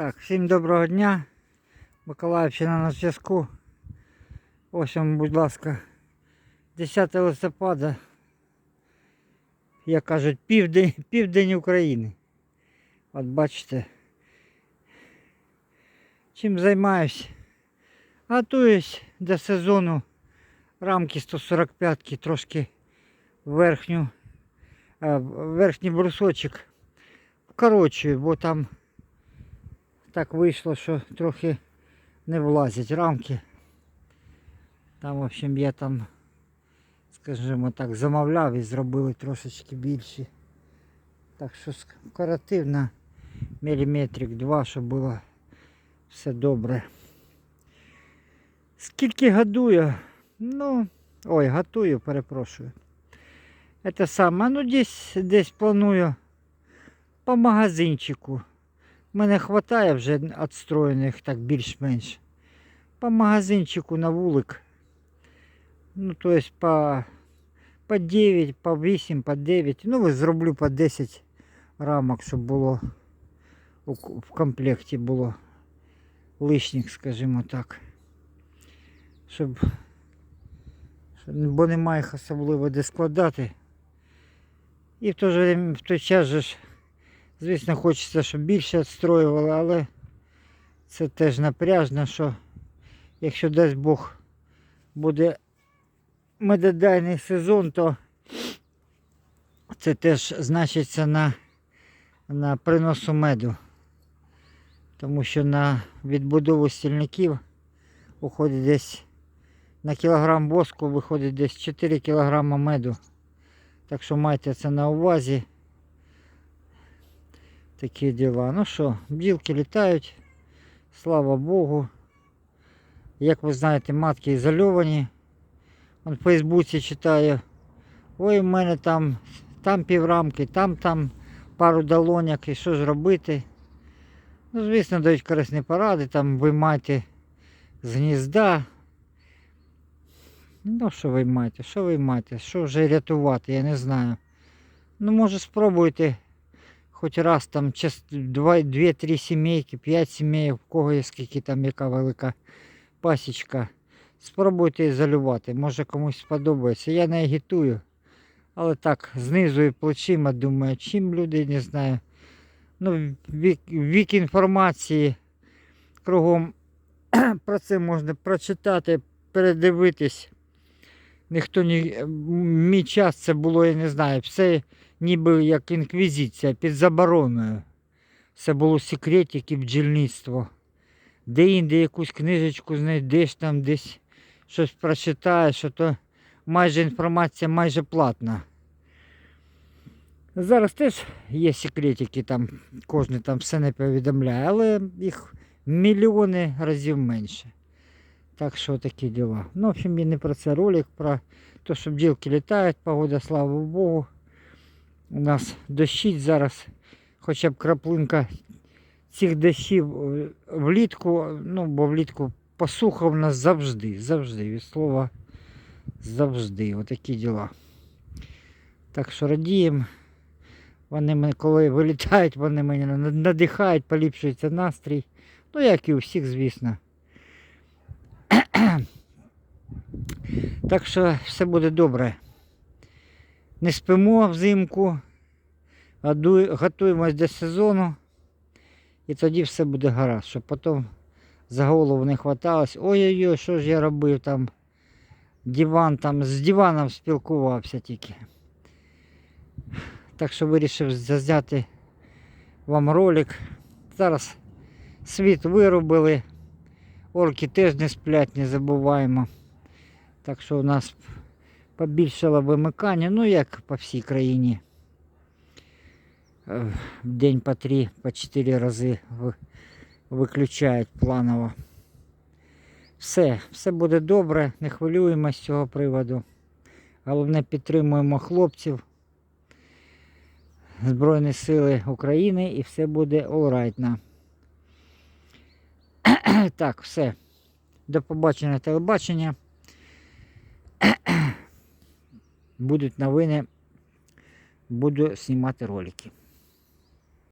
Так, всім доброго дня. Миколаївщина на зв'язку. Ось вам, будь ласка, 10 листопада. Як кажуть, південь, південь України. От бачите. Чим займаюсь? Готуюсь до сезону рамки 145-ки, трошки верхню, верхній брусочок вкорочую, бо там так вийшло, що трохи не влазять рамки. Там, в общем, я там, скажімо так, замовляв і зробили трошечки більші. Так що скоротив на міліметрик два, щоб було все добре. Скільки годую? Ну, ой, готую, перепрошую. Это саме, ну десь, десь планую по магазинчику. Мене вистачає вже відстроєних так більш-менш. По магазинчику на вулик. Ну, то есть по, по 9, по 8, по 9. Ну, зроблю по 10 рамок, щоб було в комплекті було лишніх, скажімо так. Щоб, бо немає їх особливо де складати. І в той, же, в той час же ж Звісно, хочеться, щоб більше відстроювали, але це теж напряжно, що якщо дасть Бог буде медодайний сезон, то це теж значиться на, на приносу меду. Тому що на відбудову стільників уходить десь на кілограм воску виходить десь 4 кілограма меду. Так що майте це на увазі. Такі діла. Ну що, бджілки літають, слава Богу. Як ви знаєте, матки ізольовані. Он в Фейсбуці читаю. Ой, у мене там, там піврамки, там там пару долоняк і що ж робити. Ну, звісно, дають корисні поради, там виймайте з гнізда. Ну, що виймайте, що виймайте, що вже рятувати, я не знаю. Ну, може спробуйте хоч раз там 2-3 сімейки, 5 сімей, в кого є скільки там яка велика пасічка. Спробуйте ізолювати, може комусь сподобається. Я не агітую. Але так, знизу плечима думаю, чим люди не знаю. Ну, вік, вік інформації кругом про це можна прочитати, передивитись. Ніхто не. Мій час це було, я не знаю, все ніби як інквізиція під забороною. Це було секретики бджільництво. Де-інде якусь книжечку знайдеш, там десь щось прочитаєш, що то майже інформація майже платна. Зараз теж є секретики, там кожен там все не повідомляє, але їх мільйони разів менше. Так що такі діла. Ну, в общем, я не про це ролик, про те, що бджілки літають, погода, слава Богу. У нас дощить зараз, хоча б краплинка цих дощів е, влітку, ну, бо влітку посуха в нас завжди, завжди, від слова завжди. Отакі діла. Так що радіємо. Вони коли вилітають, вони мене надихають, поліпшується настрій. Ну, як і у всіх, звісно. Так що все буде добре. Не спимо взимку, годуй- готуємось до сезону, і тоді все буде гаразд, щоб потім за голову не хваталось. Ой-ой-ой, що ж я робив там. Диван там, з диваном спілкувався тільки. Так що вирішив зняти вам ролик. Зараз світ виробили. Орки теж не сплять, не забуваємо. Так що у нас побільшало вимикання, ну як по всій країні. Е, В день по 3, по 4 рази виключають планово. Все, все буде добре, не хвилюємося з цього приводу. Головне підтримуємо хлопців. Збройні Сили України і все буде олрайтно. Так, все. До побачення телебачення. Будуть новини, буду знімати ролики.